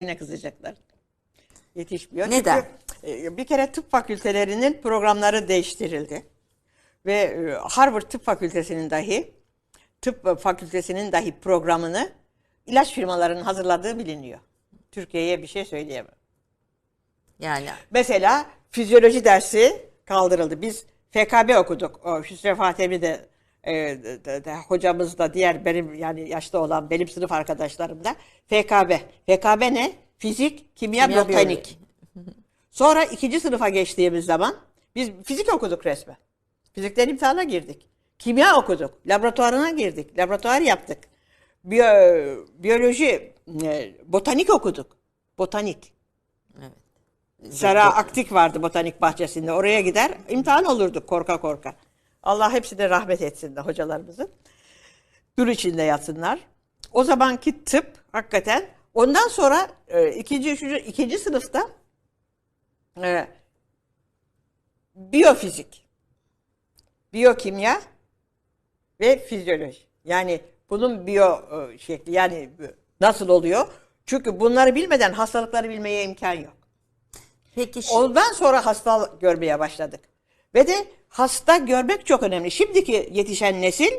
Yine kızacaklar. Yetişmiyor. Neden? Çünkü e, bir kere tıp fakültelerinin programları değiştirildi. Ve e, Harvard Tıp Fakültesinin dahi tıp fakültesinin dahi programını ilaç firmalarının hazırladığı biliniyor. Türkiye'ye bir şey söyleyemem. Yani Mesela fizyoloji dersi kaldırıldı. Biz FKB okuduk. O Hüsrev Fatemi de, e, de- de- hocamız da diğer benim yani yaşta olan benim sınıf arkadaşlarım da FKB. FKB ne? Fizik, kimya, Kimya, botanik. Sonra ikinci sınıfa geçtiğimiz zaman biz fizik okuduk resmen. Fizikten imtihana girdik. Kimya okuduk. Laboratuvarına girdik. Laboratuvar yaptık. Biyo- biyoloji, e, botanik okuduk. Botanik. Sera Aktik vardı botanik bahçesinde. Oraya gider imtihan olurduk korka korka. Allah hepsine rahmet etsin de hocalarımızın. Nur içinde yatsınlar. O zamanki tıp hakikaten ondan sonra e, ikinci, üçüncü, ikinci sınıfta e, biyofizik, biyokimya ve fizyoloji. Yani bunun biyo e, şekli yani nasıl oluyor? Çünkü bunları bilmeden hastalıkları bilmeye imkan yok. peki Ondan sonra hasta görmeye başladık. Ve de hasta görmek çok önemli. Şimdiki yetişen nesil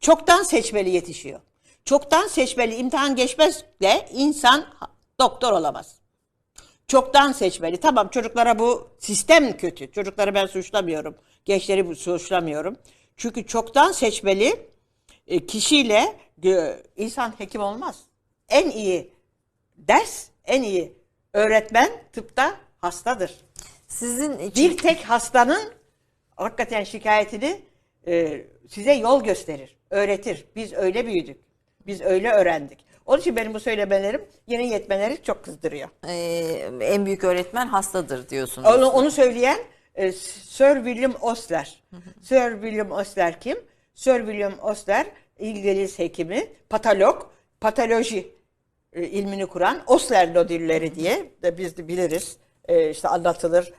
çoktan seçmeli yetişiyor. Çoktan seçmeli imtihan geçmezle insan doktor olamaz. Çoktan seçmeli. Tamam çocuklara bu sistem kötü. Çocukları ben suçlamıyorum. Gençleri suçlamıyorum. Çünkü çoktan seçmeli e, kişiyle e, insan hekim olmaz. En iyi ders, en iyi öğretmen tıpta hastadır. sizin için Bir tek hastanın hakikaten şikayetini e, size yol gösterir, öğretir. Biz öyle büyüdük. Biz öyle öğrendik. Onun için benim bu söylemelerim yeni yetmeleri çok kızdırıyor. e, en büyük öğretmen hastadır diyorsunuz. Onu, onu söyleyen e, Sir William Osler. Sir William Osler kim? Sir William Osler İngiliz hekimi, patolog, patoloji e, ilmini kuran Osler nodülleri diye de biz de biliriz. E, işte anlatılır.